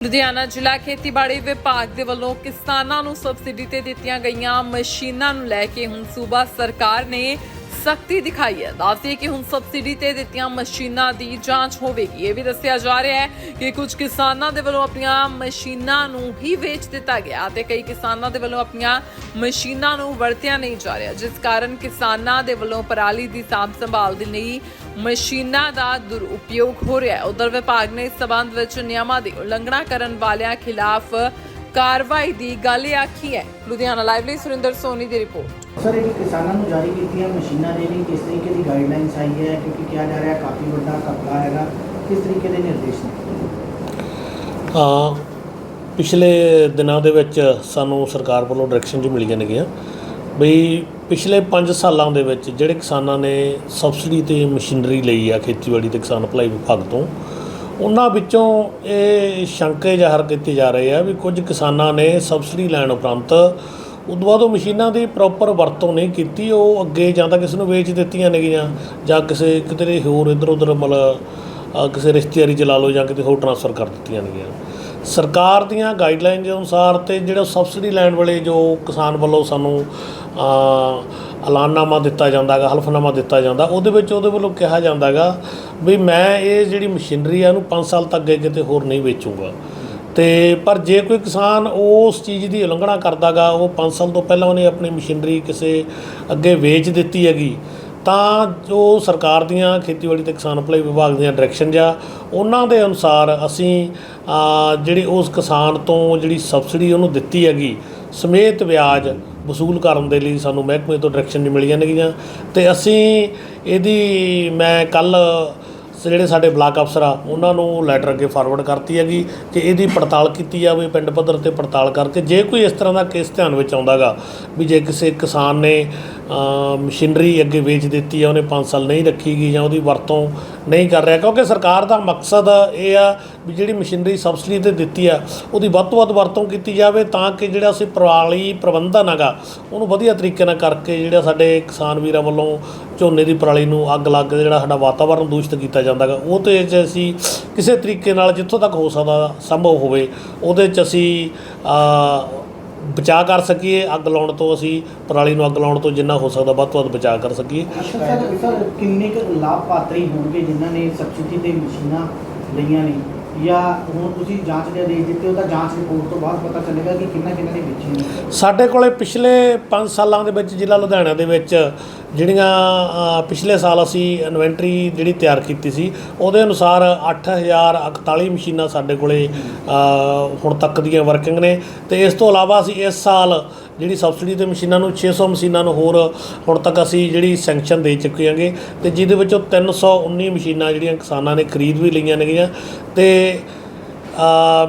ਲੁਧਿਆਣਾ ਜ਼ਿਲ੍ਹਾ ਖੇਤੀਬਾੜੀ ਵਿਭਾਗ ਦੇ ਵੱਲੋਂ ਕਿਸਾਨਾਂ ਨੂੰ ਸਬਸਿਡੀ ਤੇ ਦਿੱਤੀਆਂ ਗਈਆਂ ਮਸ਼ੀਨਾਂ ਨੂੰ ਲੈ ਕੇ ਹੁਣ ਸੂਬਾ ਸਰਕਾਰ ਨੇ ਸਖਤੀ ਦਿਖਾਈ ਹੈ। ਦੱਸਦੇ ਕਿ ਹੁਣ ਸਬਸਿਡੀ ਤੇ ਦਿੱਤੀਆਂ ਮਸ਼ੀਨਾਂ ਦੀ ਜਾਂਚ ਹੋਵੇਗੀ। ਇਹ ਵੀ ਦੱਸਿਆ ਜਾ ਰਿਹਾ ਹੈ ਕਿ ਕੁਝ ਕਿਸਾਨਾਂ ਦੇ ਵੱਲੋਂ ਆਪਣੀਆਂ ਮਸ਼ੀਨਾਂ ਨੂੰ ਹੀ ਵੇਚ ਦਿੱਤਾ ਗਿਆ ਤੇ ਕਈ ਕਿਸਾਨਾਂ ਦੇ ਵੱਲੋਂ ਆਪਣੀਆਂ ਮਸ਼ੀਨਾਂ ਨੂੰ ਵਰਤਿਆ ਨਹੀਂ ਜਾ ਰਿਹਾ, ਜਿਸ ਕਾਰਨ ਕਿਸਾਨਾਂ ਦੇ ਵੱਲੋਂ ਪਰਾਲੀ ਦੀ ਸਾਂਭ ਸੰਭਾਲ ਦੇ ਲਈ ਮਸ਼ੀਨਾਂ ਦਾ ਦੁਰਉਪਯੋਗ ਹੋ ਰਿਹਾ ਹੈ। ਉਧਰ ਵਿਭਾਗ ਨੇ ਇਸ ਸਬੰਧ ਵਿੱਚ ਨਿਯਮਾਂ ਦੀ ਉਲੰਘਣਾ ਕਰਨ ਵਾਲਿਆਂ ਖਿਲਾਫ ਕਾਰਵਾਈ ਦੀ ਗੱਲ ਆਖੀ ਹੈ। ਲੁਧਿਆਣਾ ਲਾਈਵ ਲਈ ਸੁਰਿੰਦਰ ਸੋਨੀ ਦੀ ਰਿਪੋਰਟ। ਸਰ ਇਹ ਕਿਸਾਨਾਂ ਨੂੰ ਜਾਰੀ ਕੀਤੀਆਂ ਮਸ਼ੀਨਾਂ ਦੇ ਲਈ ਕਿਸ ਤਰੀਕੇ ਦੀ ਗਾਈਡਲਾਈਨਸ ਆਈ ਹੈ? ਕਿਉਂਕਿ ਕਿਹਾ ਜਾ ਰਿਹਾ ਕਾਫੀ ਵੱਡਾ ਘਪਲਾ ਹੈਗਾ। ਕਿਸ ਤਰੀਕੇ ਦੇ ਨਿਰਦੇਸ਼ ਨੇ? ਹਾਂ ਪਿਛਲੇ ਦਿਨਾਂ ਦੇ ਵਿੱਚ ਸਾਨੂੰ ਸਰਕਾਰ ਵੱਲੋਂ ਡਾਇਰੈਕਸ਼ਨ ਜੀ ਮਿਲੀਆਂ ਨੇਗੀਆਂ। ਬਈ ਪਿਛਲੇ 5 ਸਾਲਾਂ ਦੇ ਵਿੱਚ ਜਿਹੜੇ ਕਿਸਾਨਾਂ ਨੇ ਸਬਸਿਡੀ ਤੇ ਮਸ਼ੀਨਰੀ ਲਈ ਆ ਖੇਤੀਬਾੜੀ ਤੇ ਕਿਸਾਨ ਭਲਾਈ ਵਿਭਾਗ ਤੋਂ ਉਹਨਾਂ ਵਿੱਚੋਂ ਇਹ ਸ਼ੰਕੇ ਜ਼ਾਹਰ ਕੀਤੇ ਜਾ ਰਹੇ ਆ ਵੀ ਕੁਝ ਕਿਸਾਨਾਂ ਨੇ ਸਬਸਿਡੀ ਲੈਣ ਉਪਰੰਤ ਉਦੋਂ ਬਾਅਦ ਉਹ ਮਸ਼ੀਨਾਂ ਦੀ ਪ੍ਰੋਪਰ ਵਰਤੋਂ ਨਹੀਂ ਕੀਤੀ, ਉਹ ਅੱਗੇ ਜਾਂ ਤਾਂ ਕਿਸੇ ਨੂੰ ਵੇਚ ਦਿੱਤੀਆਂ ਨੇਗੀਆਂ ਜਾਂ ਕਿਸੇ ਕਿਤੇ ਹੋਰ ਇੱਧਰ ਉੱਧਰ ਮਤਲਬ ਕਿਸੇ ਰਿਸ਼ਤੇਦਾਰੀ ਚ ਲਾ ਲਓ ਜਾਂ ਕਿਤੇ ਹੋਰ ਟ੍ਰਾਂਸਫਰ ਕਰ ਦਿੱਤੀਆਂ ਨੇਗੀਆਂ। ਸਰਕਾਰ ਦੀਆਂ ਗਾਈਡਲਾਈਨ ਦੇ ਅਨੁਸਾਰ ਤੇ ਜਿਹੜਾ ਸਬਸਿਡੀ ਲੈਣ ਵੇਲੇ ਜੋ ਕਿਸਾਨ ਵੱਲੋਂ ਸਾਨੂੰ ਐਲਾਨਨਾਮਾ ਦਿੱਤਾ ਜਾਂਦਾ ਹੈਗਾ ਹਲਫਨਾਮਾ ਦਿੱਤਾ ਜਾਂਦਾ, ਉਹਦੇ ਵਿੱਚ ਉਹਦੇ ਵੱਲੋਂ ਕਿਹਾ ਜਾਂਦਾ ਹੈਗਾ ਵੀ ਮੈਂ ਇਹ ਜਿਹੜੀ ਮਸ਼ੀਨਰੀ ਆ ਇਹਨੂੰ 5 ਸਾਲ ਤੱਕ ਅੱਗੇ ਕਿਤੇ ਹੋਰ ਨਹੀਂ ਵੇਚੂੰਗਾ। ਤੇ ਪਰ ਜੇ ਕੋਈ ਕਿਸਾਨ ਉਸ ਚੀਜ਼ ਦੀ ਉਲੰਘਣਾ ਕਰਦਾਗਾ, ਉਹ 5 ਸਾਲ ਤੋਂ ਪਹਿਲਾਂ ਉਹਨੇ ਆਪਣੀ ਮਸ਼ੀਨਰੀ ਕਿਸੇ ਅੱਗੇ ਵੇਚ ਦਿੱਤੀ ਹੈਗੀ ਤਾਂ ਜੋ ਸਰਕਾਰ ਦੀਆਂ ਖੇਤੀਬਾੜੀ ਤੇ ਕਿਸਾਨ ਭਲਾਈ ਵਿਭਾਗ ਦੀਆਂ ਡਾਇਰੈਕਸ਼ਨ ਜਾਂ ਉਹਨਾਂ ਦੇ ਅਨੁਸਾਰ ਅਸੀਂ ਜਿਹੜੀ ਉਸ ਕਿਸਾਨ ਤੋਂ ਜਿਹੜੀ ਸਬਸਿਡੀ ਉਹਨੂੰ ਦਿੱਤੀ ਹੈਗੀ, ਸਮੇਤ ਵਿਆਜ ਵਸੂਲ ਕਰਨ ਦੇ ਲਈ ਸਾਨੂੰ ਮਹਿਕਮੇ ਤੋਂ ਡਾਇਰੈਕਸ਼ਨ ਮਿਲੀਆਂ ਨੇਗੀਆਂ। ਤੇ ਅਸੀਂ ਇਹਦੀ, ਮੈਂ ਕੱਲ ਜਿਹੜੇ ਸਾਡੇ ਬਲਾਕ ਅਫਸਰ ਆ, ਉਹਨਾਂ ਨੂੰ ਲੈਟਰ ਅੱਗੇ ਫਾਰਵਰਡ ਕਰਤੀ ਹੈਗੀ ਕਿ ਇਹਦੀ ਪੜਤਾਲ ਕੀਤੀ ਜਾਵੇ, ਪਿੰਡ ਪੱਧਰ ਤੇ ਪੜਤਾਲ ਕਰਕੇ। ਜੇ ਕੋਈ ਇਸ ਤਰ੍ਹਾਂ ਦਾ ਕੇਸ ਧਿਆਨ ਵਿੱਚ ਆਉਂਦਾਗਾ, ਵੀ ਜੇ ਕਿਸੇ ਕਿਸਾਨ ਨੇ ਮਸ਼ੀਨਰੀ ਅੱਗੇ ਵੇਚ ਦਿੱਤੀ ਆ, ਉਹਨੇ 5 ਸਾਲ ਨਹੀਂ ਰੱਖੀ ਗਈ ਜਾਂ ਉਹਦੀ ਵਰਤੋਂ ਨਹੀਂ ਕਰ ਰਿਹਾ, ਕਿਉਂਕਿ ਸਰਕਾਰ ਦਾ ਮਕਸਦ ਇਹ ਆ ਵੀ ਜਿਹੜੀ ਮਸ਼ੀਨਰੀ ਸਬਸਿਡੀ ਤੇ ਦਿੱਤੀ ਆ, ਉਹਦੀ ਵੱਧ ਤੋਂ ਵੱਧ ਵਰਤੋਂ ਕੀਤੀ ਜਾਵੇ ਤਾਂ ਕਿ ਜਿਹੜਾ ਅਸੀਂ ਪਰਾਲੀ ਪ੍ਰਬੰਧਨ ਹੈਗਾ, ਉਹਨੂੰ ਵਧੀਆ ਤਰੀਕੇ ਨਾਲ ਕਰਕੇ ਜਿਹੜਾ ਸਾਡੇ ਕਿਸਾਨ ਵੀਰਾਂ ਵੱਲੋਂ ਝੋਨੇ ਦੀ ਪਰਾਲੀ ਨੂੰ ਅੱਗ ਲੱਗ ਕੇ ਜਿਹੜਾ ਸਾਡਾ ਵਾਤਾਵਰਣ ਦੂਸ਼ਿਤ ਕੀਤਾ ਜਾਂਦਾ ਗਾ ਉਹ ਤੇ ਜੇ ਅਸੀਂ ਕਿਸੇ ਤਰੀਕੇ ਨਾਲ ਜਿੱਥੋਂ ਤੱਕ ਹੋ ਸਕਦਾ ਸੰਭਵ ਹੋਵੇ, ਉਹਦੇ 'ਚ ਅਸੀਂ ਬਚਾਅ ਕਰ ਸਕੀਏ ਅੱਗ ਲਾਉਣ ਤੋਂ ਅਸੀਂ ਪਰਾਲੀ ਨੂੰ ਅੱਗ ਲਾਉਣ ਤੋਂ ਜਿੰਨਾ ਹੋ ਸਕਦਾ ਵੱਧ ਤੋਂ ਵੱਧ ਬਚਾਅ ਕਰ ਸਕੀਏ। ਸਰ ਸਰ ਕਿੰਨੇ ਕੁ ਲਾਭਪਾਤਰੀ ਹੋਣਗੇ ਜਿਨ੍ਹਾਂ ਨੇ ਸਬਸਿਡੀ ਤੇ ਮਸ਼ੀਨਾਂ ਲਈਆਂ ਨੇ? ਜਾਂ ਹੁਣ ਤੁਸੀਂ ਜਾਂਚ ਦੇ ਆਦੇਸ਼ ਦਿੱਤੇ ਉਹ ਤਾਂ ਜਾਂਚ ਰਿਪੋਰਟ ਤੋਂ ਬਾਅਦ ਪਤਾ ਚੱਲੇਗਾ ਕਿ ਕਿੰਨਾ ਕਿੰਨਾ ਨੇ? ਸਾਡੇ ਕੋਲੇ ਪਿਛਲੇ 5 ਸਾਲਾਂ ਦੇ ਵਿੱਚ ਜ਼ਿਲ੍ਹਾ ਲੁਧਿਆਣਾ ਦੇ ਵਿੱਚ ਜਿਹੜੀਆਂ ਪਿਛਲੇ ਸਾਲ ਅਸੀਂ ਇਨਵੈਂਟਰੀ ਜਿਹੜੀ ਤਿਆਰ ਕੀਤੀ ਸੀ, ਉਹਦੇ ਅਨੁਸਾਰ 8041 ਮਸ਼ੀਨਾਂ ਸਾਡੇ ਕੋਲੇ ਹੁਣ ਤੱਕ ਦੀਆਂ ਵਰਕਿੰਗ ਨੇ। ਤੇ ਇਸ ਤੋਂ ਇਲਾਵਾ ਅਸੀਂ ਇਸ ਸਾਲ ਜਿਹੜੀ ਸਬਸਿਡੀ ਤੇ ਮਸ਼ੀਨਾਂ ਨੂੰ 600 ਮਸ਼ੀਨਾਂ ਨੂੰ ਹੋਰ ਹੁਣ ਤੱਕ ਅਸੀਂ ਜਿਹੜੀ ਸੈਂਕਸ਼ਨ ਦੇ ਚੁੱਕੇ ਹਾਂਗੇ। ਤੇ ਜਿਹਦੇ ਵਿੱਚੋਂ 319 ਮਸ਼ੀਨਾਂ ਜਿਹੜੀਆਂ ਕਿਸਾਨਾਂ ਨੇ ਖਰੀਦ ਵੀ ਲਈਆਂ ਨੇਗੀਆਂ। ਤੇ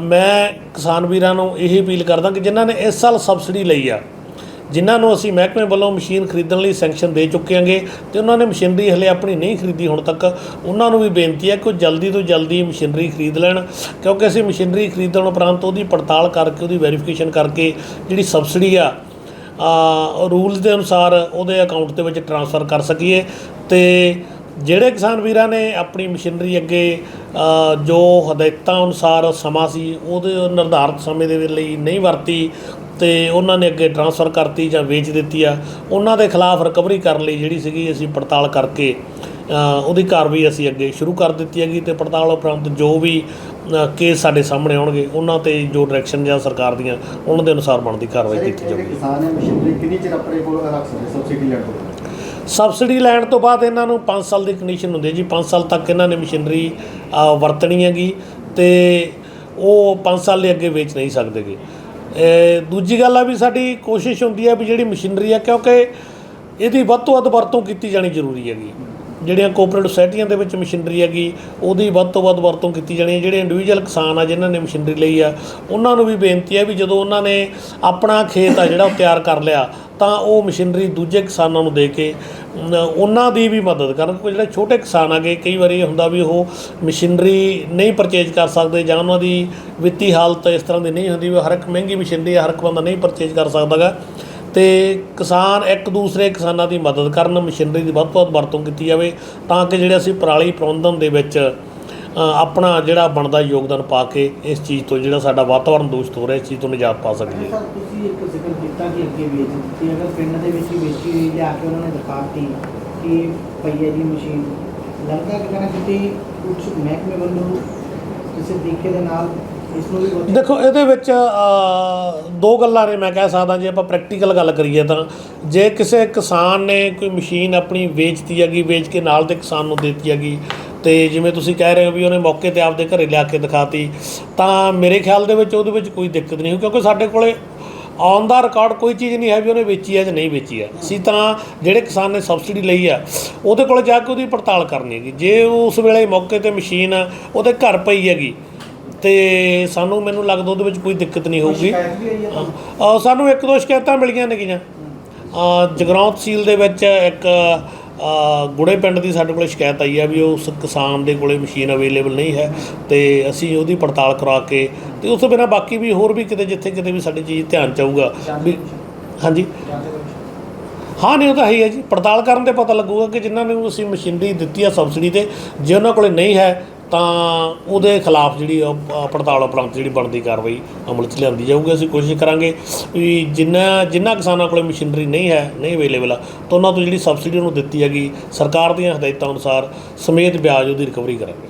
ਮੈਂ ਕਿਸਾਨ ਵੀਰਾਂ ਨੂੰ ਇਹੀ ਅਪੀਲ ਕਰਦਾ ਕਿ ਜਿਨ੍ਹਾਂ ਨੇ ਇਸ ਸਾਲ ਸਬਸਿਡੀ ਲਈ ਆ ਜਿਨ੍ਹਾਂ ਨੂੰ ਅਸੀਂ ਮਹਿਕਮੇ ਵੱਲੋਂ ਮਸ਼ੀਨ ਖਰੀਦਣ ਲਈ ਸੈਂਕਸ਼ਨ ਦੇ ਚੁੱਕੇ ਹਾਂਗੇ ਤੇ ਉਹਨਾਂ ਨੇ ਮਸ਼ੀਨਰੀ ਹਲੇ ਆਪਣੀ ਨਹੀਂ ਖਰੀਦੀ ਹੁਣ ਤੱਕ। ਉਹਨਾਂ ਨੂੰ ਵੀ ਬੇਨਤੀ ਹੈ ਕਿ ਉਹ ਜਲਦੀ ਤੋਂ ਜਲਦੀ ਮਸ਼ੀਨਰੀ ਖਰੀਦ ਲੈਣ, ਕਿਉਂਕਿ ਅਸੀਂ ਮਸ਼ੀਨਰੀ ਖਰੀਦਣ ਉਪਰੰਤ ਉਹਦੀ ਪੜਤਾਲ ਕਰਕੇ, ਉਹਦੀ ਵੈਰੀਫਿਕੇਸ਼ਨ ਕਰਕੇ ਜਿਹੜੀ ਸਬਸਿਡੀ ਆ ਰੂਲਸ ਦੇ ਅਨੁਸਾਰ ਉਹਦੇ ਅਕਾਊਂਟ ਦੇ ਵਿੱਚ ਟ੍ਰਾਂਸਫਰ ਕਰ ਸਕੀਏ। ਤੇ ਜਿਹੜੇ ਕਿਸਾਨ ਵੀਰਾਂ ਨੇ ਆਪਣੀ ਮਸ਼ੀਨਰੀ ਅੱਗੇ ਜੋ ਹਦਾਇਤਾਂ ਅਨੁਸਾਰ ਸਮਾਂ ਸੀ, ਉਹਦੇ ਨਿਰਧਾਰਤ ਸਮੇਂ ਦੇ ਲਈ ਨਹੀਂ ਵਰਤੀ ਤੇ ਉਹਨਾਂ ਨੇ ਅੱਗੇ ਟ੍ਰਾਂਸਫਰ ਕਰਤੀ ਜਾਂ ਵੇਚ ਦਿੱਤੀ ਆ ਉਹਨਾਂ ਦੇ ਖਿਲਾਫ ਰਿਕਵਰੀ ਕਰਨ ਲਈ ਜਿਹੜੀ ਸੀਗੀ ਅਸੀਂ ਪੜਤਾਲ ਕਰਕੇ ਉਹਦੀ ਕਾਰਵਾਈ ਅਸੀਂ ਅੱਗੇ ਸ਼ੁਰੂ ਕਰ ਦਿੱਤੀ ਹੈਗੀ ਤੇ ਪੜਤਾਲ ਉਪਰੰਤ ਜੋ ਵੀ ਕੇਸ ਸਾਡੇ ਸਾਹਮਣੇ ਆਉਣਗੇ ਉਹਨਾਂ ਤੇ ਜੋ ਡਾਇਰੈਕਸ਼ਨ ਜਾਂ ਸਰਕਾਰ ਦੀਆਂ ਉਹਨਾਂ ਦੇ ਅਨੁਸਾਰ ਬਣਦੀ ਕਾਰਵਾਈ ਕੀਤੀ ਜਾਵੇਗੀ ਕਿਸਾਨ ਹੈ ਮਸ਼ੀਨਰੀ ਕਿੰਨੀ ਚਿਰ ਆਪਣੇ ਕੋਲ ਰੱਖ ਸਕਦੇ ਸਬਸਿਡੀ ਲੈਣ ਤੋਂ ਬਾਅਦ? ਸਬਸਿਡੀ ਲੈਣ ਤੋਂ ਬਾਅਦ ਇਹਨਾਂ ਨੂੰ 5 ਸਾਲ ਦੀ ਕੰਡੀਸ਼ਨ ਹੁੰਦੀ ਹੈ ਜੀ 5 ਸਾਲ ਤੱਕ ਇਹਨਾਂ ਨੇ ਮਸ਼ੀਨਰੀ ਵਰਤਣੀ ਹੈਗੀ ਤੇ ਉਹ 5 ਸਾਲ ਲਈ ਅੱਗੇ ਵੇਚ ਨਹੀਂ ਸਕਦੇਗੇ ਦੂਜੀ ਗੱਲ ਆ ਵੀ ਸਾਡੀ ਕੋਸ਼ਿਸ਼ ਹੁੰਦੀ ਹੈ ਵੀ ਜਿਹੜੀ ਮਸ਼ੀਨਰੀ ਆ, ਕਿਉਂਕਿ ਇਹਦੀ ਵੱਧ ਤੋਂ ਵੱਧ ਵਰਤੋਂ ਕੀਤੀ ਜਾਣੀ ਜ਼ਰੂਰੀ ਹੈਗੀ। ਜਿਹੜੀਆਂ ਕੋਆਪਰੇਟਿਵ ਸੋਸਾਇਟੀਆਂ ਦੇ ਵਿੱਚ ਮਸ਼ੀਨਰੀ ਹੈਗੀ, ਉਹਦੀ ਵੱਧ ਤੋਂ ਵੱਧ ਵਰਤੋਂ ਕੀਤੀ ਜਾਣੀ ਹੈ ਜਿਹੜੇ ਇੰਡੀਵਿਜੂਅਲ ਕਿਸਾਨ ਆ, ਜਿਨ੍ਹਾਂ ਨੇ ਮਸ਼ੀਨਰੀ ਲਈ ਆ, ਉਹਨਾਂ ਨੂੰ ਵੀ ਬੇਨਤੀ ਹੈ ਵੀ ਜਦੋਂ ਉਹਨਾਂ ਨੇ ਆਪਣਾ ਖੇਤ ਆ ਜਿਹੜਾ ਉਹ ਤਿਆਰ ਕਰ ਲਿਆ, ਤਾਂ ਉਹ ਮਸ਼ੀਨਰੀ ਦੂਜੇ ਕਿਸਾਨਾਂ ਨੂੰ ਦੇ ਕੇ ਉਹਨਾਂ ਦੀ ਵੀ ਮਦਦ ਕਰਨ। ਕੋਈ ਜਿਹੜੇ ਛੋਟੇ ਕਿਸਾਨ ਆਗੇ ਕਈ ਵਾਰੀ ਇਹ ਹੁੰਦਾ ਵੀ ਉਹ ਮਸ਼ੀਨਰੀ ਨਹੀਂ ਪਰਚੇਜ ਕਰ ਸਕਦੇ ਜਾਂ ਉਹਨਾਂ ਦੀ ਵਿੱਤੀ ਹਾਲਤ ਇਸ ਤਰ੍ਹਾਂ ਦੀ ਨਹੀਂ ਹੁੰਦੀ ਵੀ ਹਰ ਇੱਕ ਮਹਿੰਗੀ ਮਸ਼ੀਨਰੀ ਹਰ ਇੱਕ ਬੰਦਾ ਨਹੀਂ ਪਰਚੇਜ ਕਰ ਸਕਦਾਗਾ ਤੇ ਕਿਸਾਨ ਇੱਕ ਦੂਸਰੇ ਕਿਸਾਨਾਂ ਦੀ ਮਦਦ ਕਰਨ, ਮਸ਼ੀਨਰੀ ਦੀ ਵੱਧ ਤੋਂ ਵੱਧ ਵਰਤੋਂ ਕੀਤੀ ਜਾਵੇ ਤਾਂ ਕਿ ਜਿਹੜੇ ਅਸੀਂ ਪਰਾਲੀ ਪ੍ਰਬੰਧਨ ਦੇ ਵਿੱਚ ਆਪਣਾ ਜਿਹੜਾ ਬਣਦਾ ਯੋਗਦਾਨ ਪਾ ਕੇ ਇਸ ਚੀਜ਼ ਤੋਂ ਜਿਹੜਾ ਸਾਡਾ ਵਾਤਾਵਰਣ ਦੂਸ਼ਿਤ ਹੋ ਰਿਹਾ ਇਸ ਚੀਜ਼ ਤੋਂ ਨਿਜਾਤ ਪਾ ਸਕੀਏ। ਸਰ ਤੁਸੀਂ ਇੱਕ ਜ਼ਿਕਰ ਕੀਤਾ ਕਿ ਅੱਗੇ ਵੇਚ ਦਿੱਤੀ ਅਗਰ ਪਿੰਡ ਦੇ ਵਿੱਚ ਹੀ ਵੇਚੀ ਹੋਈ ਲਿਆ ਕੇ ਉਹਨਾਂ ਨੇ ਦਿਖਾਤੀ ਕਿ ਪਈ ਹੈ ਜੀ ਮਸ਼ੀਨ ਲੱਗਦਾ ਕਿ ਨਾ ਕਿਤੇ ਕੁਝ ਮਹਿਕਮੇ ਵੱਲੋਂ ਕਿਸੇ ਤਰੀਕੇ ਦੇ ਨਾਲ ਦੇਖੋ ਇਹਦੇ ਵਿੱਚ ਦੋ ਗੱਲਾਂ ਨੇ ਮੈਂ ਕਹਿ ਸਕਦਾ ਜੇ ਆਪਾਂ ਪ੍ਰੈਕਟੀਕਲ ਗੱਲ ਕਰੀਏ ਤਾਂ ਜੇ ਕਿਸੇ ਕਿਸਾਨ ਨੇ ਕੋਈ ਮਸ਼ੀਨ ਆਪਣੀ ਵੇਚਤੀ ਹੈਗੀ ਵੇਚ ਕੇ ਨਾਲ ਦੇ ਕਿਸਾਨ ਨੂੰ ਦਿੱਤੀ ਹੈਗੀ ਤੇ ਜਿਵੇਂ ਤੁਸੀਂ ਕਹਿ ਰਹੇ ਹੋ ਵੀ ਉਹਨੇ ਮੌਕੇ ਤੇ ਆਪਦੇ ਘਰੇ ਲਿਆ ਕੇ ਦਿਖਾਤੀ ਤਾਂ ਮੇਰੇ ਖਿਆਲ ਦੇ ਵਿੱਚ ਉਹਦੇ ਵਿੱਚ ਕੋਈ ਦਿੱਕਤ ਨਹੀਂ ਕਿਉਂਕਿ ਸਾਡੇ ਕੋਲੇ ਔਨ ਦਾ ਰਿਕਾਰਡ ਕੋਈ ਚੀਜ਼ ਨਹੀਂ ਹੈ ਵੀ ਉਹਨੇ ਵੇਚੀ ਹੈ ਜਾਂ ਨਹੀਂ ਵੇਚੀ ਹੈ। ਅਸੀਂ ਤਾਂ ਜਿਹੜੇ ਕਿਸਾਨ ਨੇ ਸਬਸਿਡੀ ਲਈ ਆ ਉਹਦੇ ਕੋਲ ਜਾ ਕੇ ਉਹਦੀ ਪੜਤਾਲ ਕਰਨੀ ਹੈਗੀ। ਜੇ ਉਸ ਵੇਲੇ ਮੌਕੇ ਤੇ ਮਸ਼ੀਨ ਉਹਦੇ ਘਰ ਪਈ ਹੈਗੀ ਤੇ ਸਾਨੂੰ ਮੈਨੂੰ ਲੱਗਦਾ ਉਹਦੇ ਵਿੱਚ ਕੋਈ ਦਿੱਕਤ ਨਹੀਂ ਹੋਊਗੀ। ਸਾਨੂੰ ਇੱਕ ਦੋ ਸ਼ਿਕਾਇਤਾਂ ਮਿਲੀਆਂ ਨੇਗੀਆਂ। ਜਗਰਾਉਂ ਤਹਿਸੀਲ ਦੇ ਵਿੱਚ ਇੱਕ ਗੁੜੇ ਪਿੰਡ ਦੀ ਸਾਡੇ ਕੋਲ ਸ਼ਿਕਾਇਤ ਆਈ ਆ ਵੀ ਉਸ ਕਿਸਾਨ ਦੇ ਕੋਲੇ ਮਸ਼ੀਨ ਅਵੇਲੇਬਲ ਨਹੀਂ ਹੈ ਤੇ ਅਸੀਂ ਉਹਦੀ ਪੜਤਾਲ ਕਰਾ ਕੇ ਤੇ ਉਸ ਤੋਂ ਬਿਨਾਂ ਬਾਕੀ ਵੀ ਹੋਰ ਵੀ ਕਿਤੇ ਜਿੱਥੇ ਕਿਤੇ ਵੀ ਸਾਡੀ ਚੀਜ਼ ਧਿਆਨ ਚ ਆਊਗਾ। ਵੀ ਹਾਂਜੀ। ਹਾਂ ਨਹੀਂ ਉਹ ਤਾਂ ਹੈ ਹੀ ਹੈ ਜੀ। ਪੜਤਾਲ ਕਰਨ ਤੇ ਪਤਾ ਲੱਗੂਗਾ ਕਿ ਜਿਨ੍ਹਾਂ ਨੂੰ ਅਸੀਂ ਮਸ਼ੀਨਰੀ ਦਿੱਤੀ ਆ ਸਬਸਿਡੀ ਤੇ ਜੇ ਉਹਨਾਂ ਕੋਲੇ ਨਹੀਂ ਹੈ ਤਾਂ ਉਹਦੇ ਖਿਲਾਫ ਜਿਹੜੀ ਆ, ਪੜਤਾਲ ਉਪਰੰਤ ਜਿਹੜੀ ਬਣਦੀ ਕਾਰਵਾਈ ਅਮਲ 'ਚ ਲਿਆਂਦੀ ਜਾਊਗੀ ਅਸੀਂ ਕੋਸ਼ਿਸ਼ ਕਰਾਂਗੇ ਵੀ ਜਿੰਨਾ ਜਿਨ੍ਹਾਂ ਕਿਸਾਨਾਂ ਕੋਲੇ ਮਸ਼ੀਨਰੀ ਨਹੀਂ ਹੈ ਨਹੀਂ ਅਵੇਲੇਬਲ ਆ ਤਾਂ ਉਹਨਾਂ ਤੋਂ ਜਿਹੜੀ ਸਬਸਿਡੀ ਉਹਨੂੰ ਦਿੱਤੀ ਹੈਗੀ ਸਰਕਾਰ ਦੀਆਂ ਹਦਾਇਤਾਂ ਅਨੁਸਾਰ ਸਮੇਤ ਵਿਆਜ ਉਹਦੀ ਰਿਕਵਰੀ ਕਰਾਂਗੇ।